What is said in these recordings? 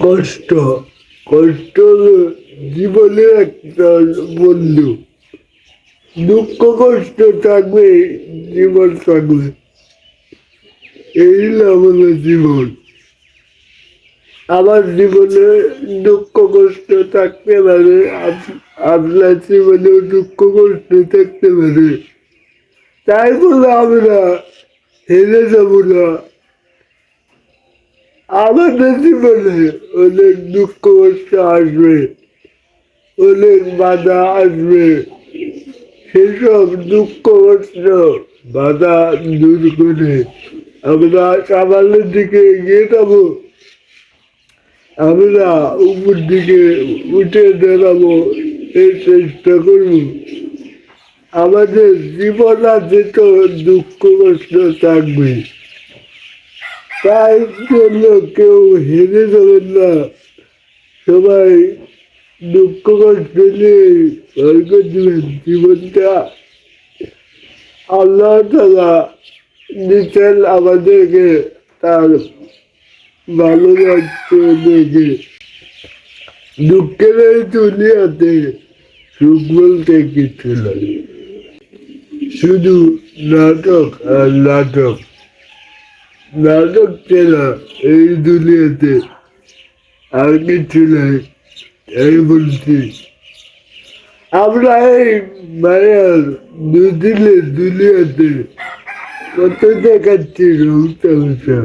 কষ্ট কষ্ট জীবনের একটা বন্ধু। দুঃখ, কষ্ট থাকবে, জীবন থাকবে। এই আমাদের জীবন। আমার জীবনে দুঃখ, কষ্ট থাকতে পারে আপনার জীবনেও দুঃখ, কষ্ট থাকতে পারে। তাই বলে আমরা হেরে যাব না। আমাদের জীবনে অনেক দুঃখ কষ্ট আসবে অনেক বাধা আসবে সেসব দুঃখ কষ্ট বাধা দূর করে আমরা সামালের দিকে এগিয়ে যাব আমরা উপর দিকে উঠে দাঁড়াবো এই চেষ্টা করব আমাদের জীবন আছে দুঃখ কষ্ট থাকবে তাই জন্য কেউ হেরে যাবেন না। সবাই দুঃখ কষ্ট নিয়ে জীবনটা। আল্লাহ তালা দিচ্ছেন আমাদেরকে তার ভালো লাগছে দেখে। দুঃখের এই দুনিয়াতে সুখ বলতে কিছু শুধু নাটক আর নাটক। নাটক চেনা এই দুনিয়াতে আর কিছু নাই এই বলছি। আমরা এই মায়ার দুদিনের দুনিয়াতে কত দেখাচ্ছি রং তামাশা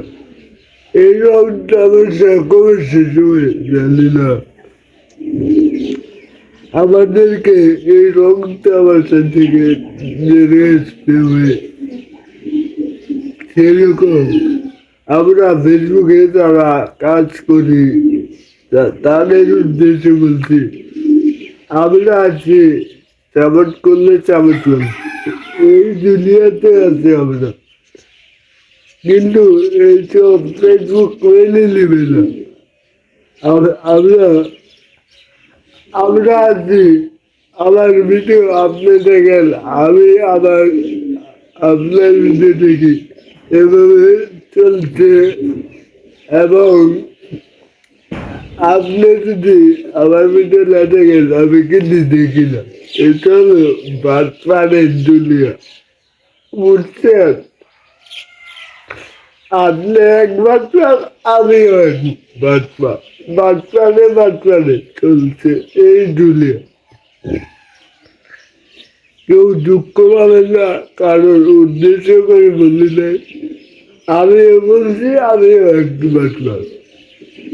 এই রং তামাশা কবে শেষ হবে জানি না। আমাদেরকে এই রং তামাশা থেকে বেরিয়ে আসতে হবে সেরকম। আমরা ফেসবুকে যারা কাজ করি তাদের উদ্দেশ্যে বলছি, আমরা আছি চাবট করলে চাবটলাম এই দুনিয়াতে আছি আমরা। কিন্তু এইসব ফেসবুক মেনে নেবে না। আমরা আমরা আছি, আমার ভিডিও আপনি দেখেন, আমি আমার, আপনার ভিডিও দেখি। এভাবে চলছে এবং আপনি যদি আমার ভিডিও না দেখেন, আমি কিন্তু দেখি না। এটা হলো বাটপানের দুনিয়া। বুঝছেন? আপনি এক বাটপান আমিও এক বাটপা বাটপানে বাটপানে চলছে এই দুনিয়া। কেউ দুঃখ পাবেন না, কারোর উদ্দেশ্য করে বলি নাই আমিও বলছি একটু বাটপান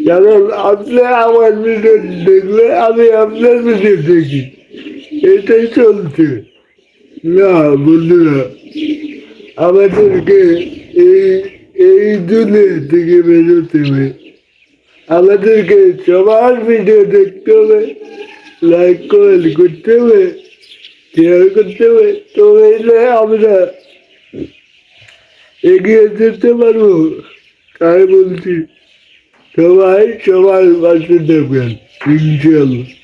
কারণ আপনি আমার ভিডিও দেখলে আমি আপনার ভিডিও দেখি। এটাই চলছে। না বন্ধুরা আমাদেরকে এই এই দুনিয়া থেকে বেরোতে হবে। আমাদেরকে সবার ভিডিও দেখতে হবে লাইক কমেন্ট করতে হবে শেয়ার করতে হবে। তো এলে আমরা এগিয়ে যেতে পারব তাই বলছি সবাই সবার পাশে দেখবেন ইনশাল্লাহ